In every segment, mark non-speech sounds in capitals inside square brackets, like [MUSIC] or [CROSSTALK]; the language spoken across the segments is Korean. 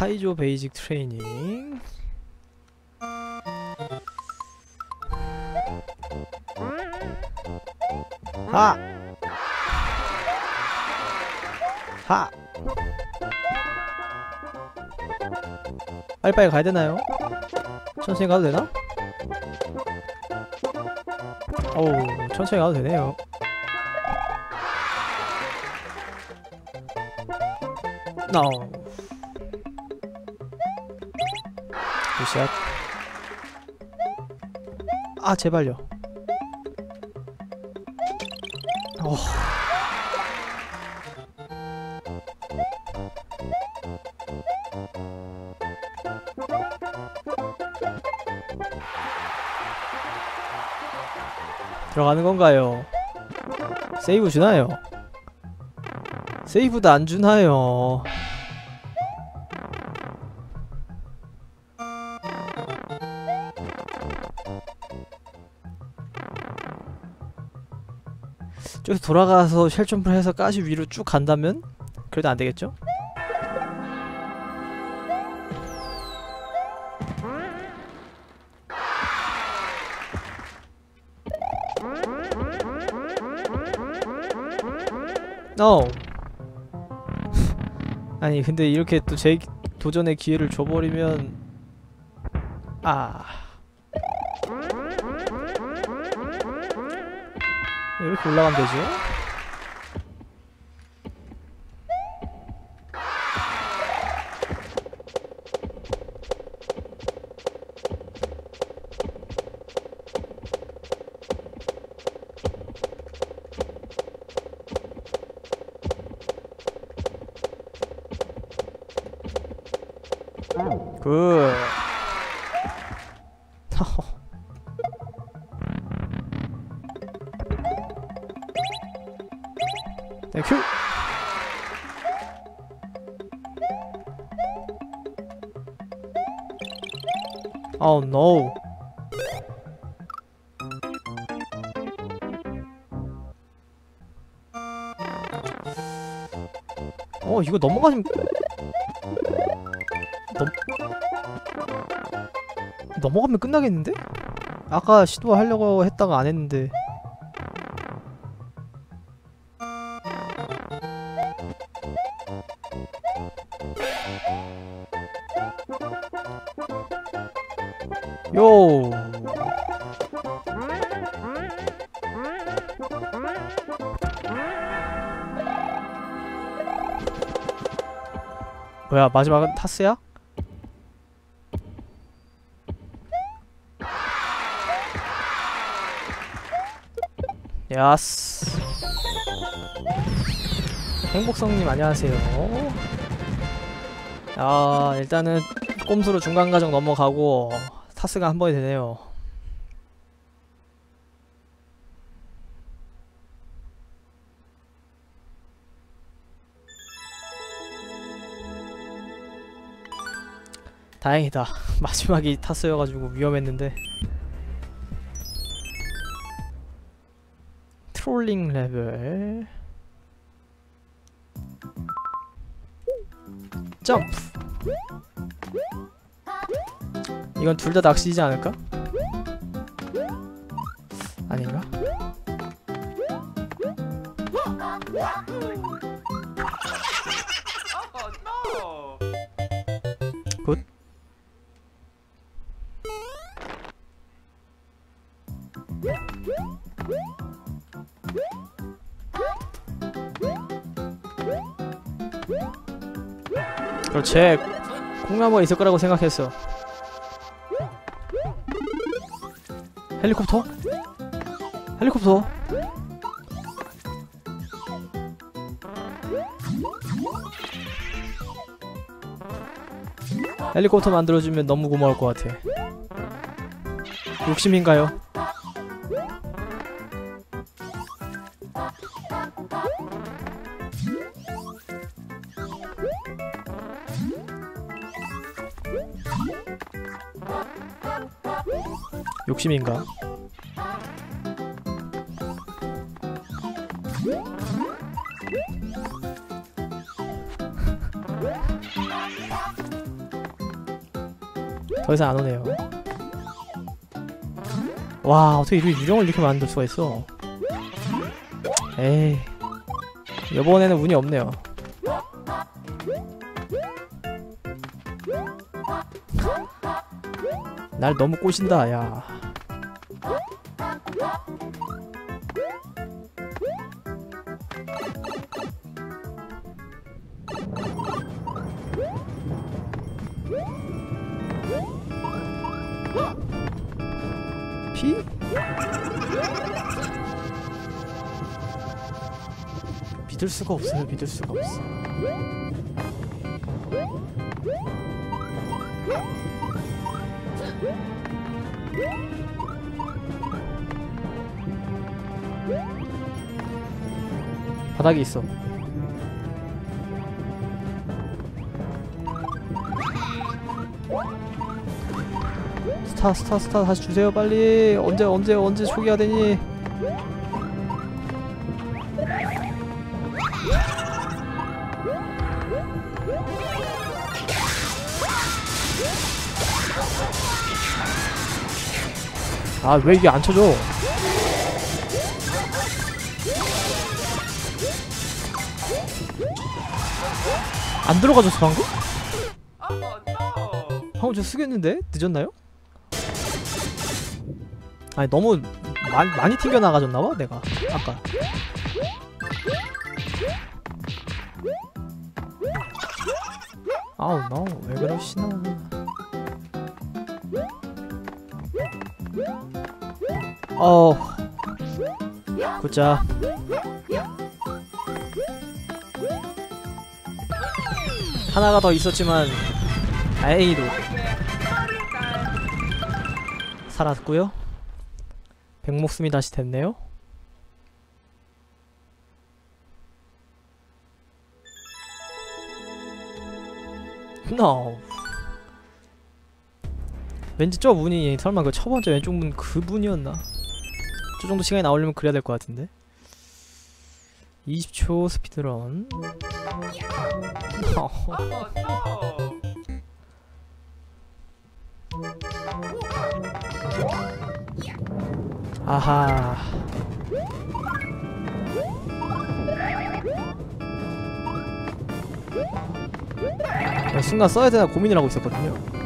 카이조 베이직 트레이닝 하! 하! 빨리빨리 가야 되나요? 천천히 가도 되나? 어우 천천히 가도 되네요 No. 굿샷. 아 제발요. 어. 들어가는 건가요? 세이브 주나요? 세이브도 안 주나요? 저기서 돌아가서 쉘 점프를 해서 가시 위로 쭉 간다면? 그래도 안 되겠죠? No. [LAUGHS] 아니 근데 이렇게 또 제 도전의 기회를 줘버리면 아 이렇게 올라가면 되죠? Oh no. 어 이거 넘어가면 넘 넘어가면 끝나겠는데? 아까 시도하려고 했다가 안 했는데 요. 뭐야 마지막은 타스야? 야스. 행복성님 안녕하세요. 아 일단은 꼼수로 중간과정 넘어가고 타스가 한 번이 되네요. 다행이다. [LAUGHS] 마지막이 타스여가지고 위험했는데. 트롤링 레벨. 점프 이건 둘 다 낚시지 않을까? 아닌가? 굿 그렇지 콩나무가 있을 거라고 생각했어 헬리콥터? 헬리콥터 헬리콥터 만들어주면 너무 고마울 것 같아 욕심인가요? 욕심인가? 더 이상 안 오네요. 와 어떻게 이렇게 유령을 이렇게 만들 수가 있어? 에이 이번에는 운이 없네요. 날 너무 꼬신다 야. 믿을 수가 없어요. 믿을 수가 없어. 바닥에 있어. 스타 스타 스타 다시 주세요 빨리 언제 언제 언제 초기화 되니 아 왜 이게 안 쳐져 안 들어가졌어 방금? 방금 저 쓰겠는데? 늦었나요? 아니 너무 마, 많이 튕겨 나가졌나봐 내가 아까 아우 노왜 그러시나 어 굿자 하나가 더 있었지만 다행히도 살았고요. 백목숨이 다시 됐네요. No. 왠지 저 문이 설마 그 첫 번째 왼쪽 문 그 문이었나? 저 정도 시간이 나오려면 그래야 될 것 같은데. 20초 스피드런. 아하. 야, 순간 써야 되나 고민을 하고 있었거든요.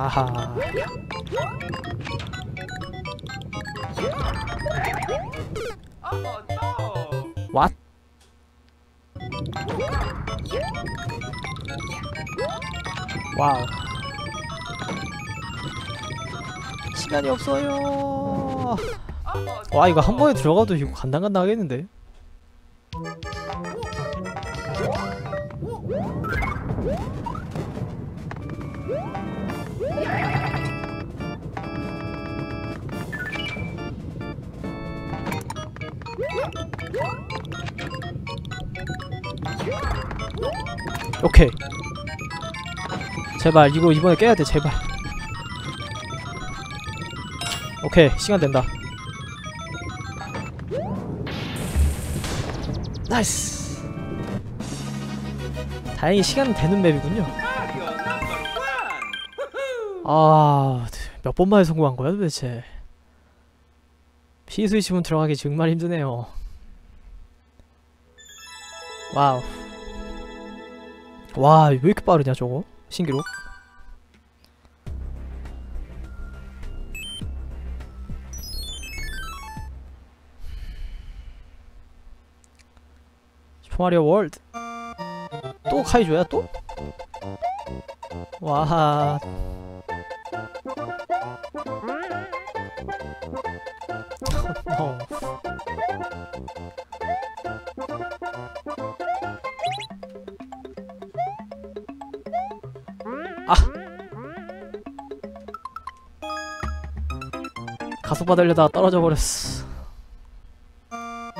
아하. 왓? 와우. 시간이 없어요. 와 이거 한 번에 들어가도 이거 간당간당 하겠는데. 오케이. 제발 이거 이번에 깨야 돼 제발. 오케이 시간 된다. 나이스. 다행히 시간 되는 맵이군요. Mario number one! 아, 몇 번 만에 성공한 거야 도대체? 피스위치문 들어가기 정말 힘드네요. 와우. 와, 왜 이렇게 빠르냐 저거? 신기록. 슈퍼마리오 월드. 또 카이조야 또? 와, 가속 받으려다가 떨어져 버렸어. 아.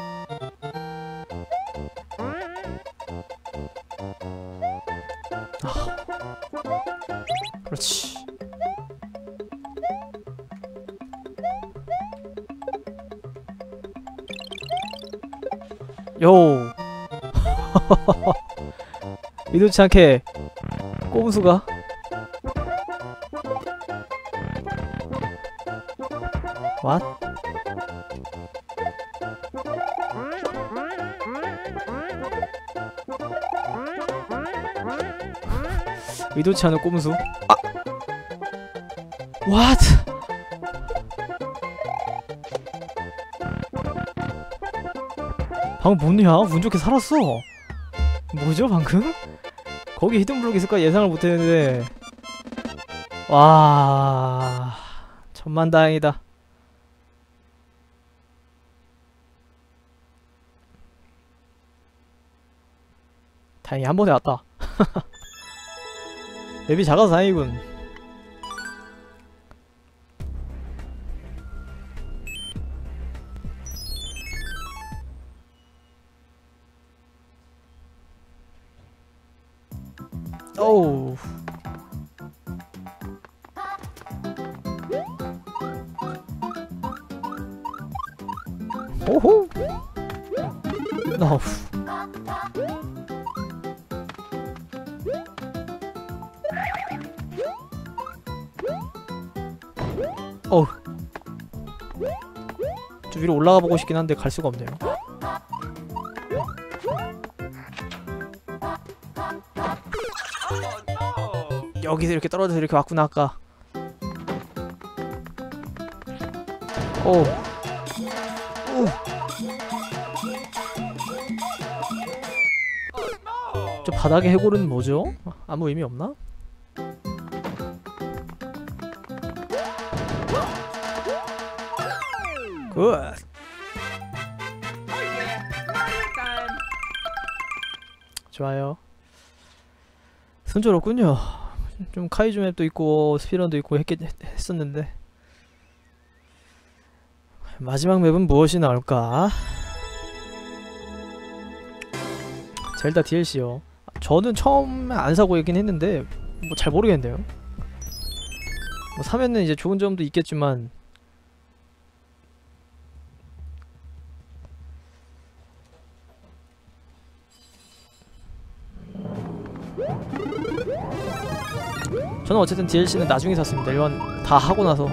그렇지. 요. [LAUGHS] 의도치 않게 꼼수가 왓? 의도치 않은 꼼수 아! 왓? 방금 뭐냐? 운 좋게 살았어 뭐죠 방금? 거기 히든블록 있을까 예상을 못했는데 와 천만다행이다 다행히 한 번에 왔다. [LAUGHS] 맵이 작아서 다행이군. 어우. 오호. 어우 위로 올라가 보고 싶긴 한데 갈 수가 없네요! 여기서 이렇게 떨어져서 이렇게 왔구나 아까 오. 저 바닥의 해골은 뭐죠? 아무 의미 없나? Mario time! 좋아요. 순조롭군요. 좀 카이주 맵도 있고 스피런도 있고 했겠, 했었는데. 마지막 맵은 무엇이 나올까? 젤다 DLC요. 저는 처음에 안 사고 있긴 했는데 뭐 잘 모르겠네요. 뭐 사면은 이제 좋은 점도 있겠지만 저는 어쨌든 DLC는 나중에 샀습니다. 이건 다 하고 나서.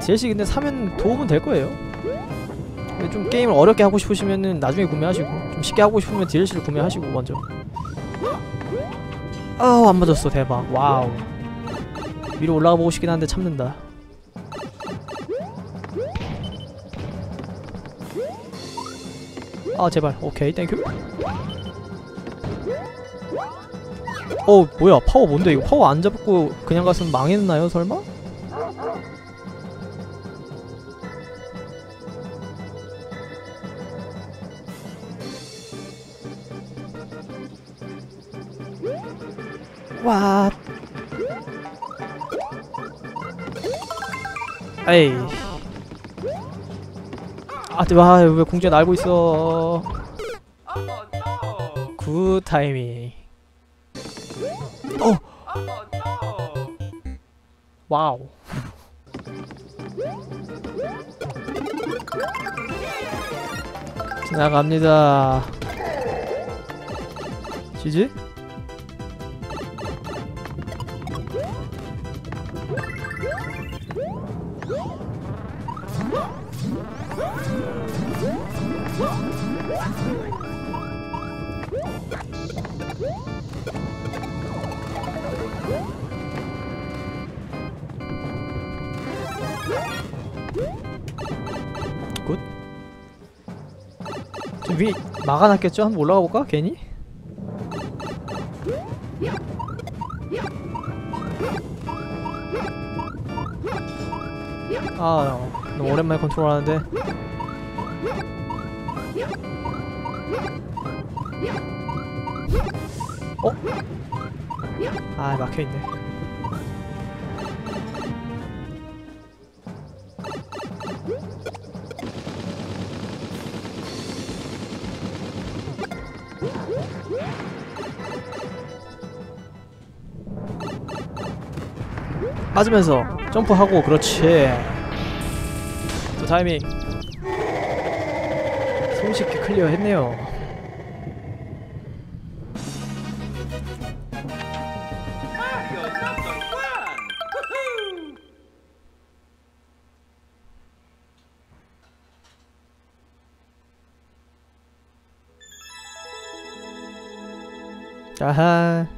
DLC 근데 사면 도움은 될 거예요. 근데 좀 게임을 어렵게 하고 싶으시면은 나중에 구매하시고 좀 쉽게 하고 싶으면 DLC를 구매하시고 먼저. 아우 안 맞았어 대박 와우 위로 올라가 보고 싶긴 한데 참는다. 아 제발 오케이 땡큐. 어 뭐야 파워 뭔데 이거? 파워 안 잡고 그냥 갔으면 망했나요 설마? 와. 에이. 아왜 공주에 날고 있어! 굿 타이밍 No! 와우 지나갑니다 지지? 위 막아놨겠죠? 한번 올라가 볼까? 괜히? 아 너무 오랜만에 컨트롤 하는데 어? 아 막혀있네 빠지면서 점프하고 그렇지. 또 타이밍. 손쉽게 클리어 했네요. 아하.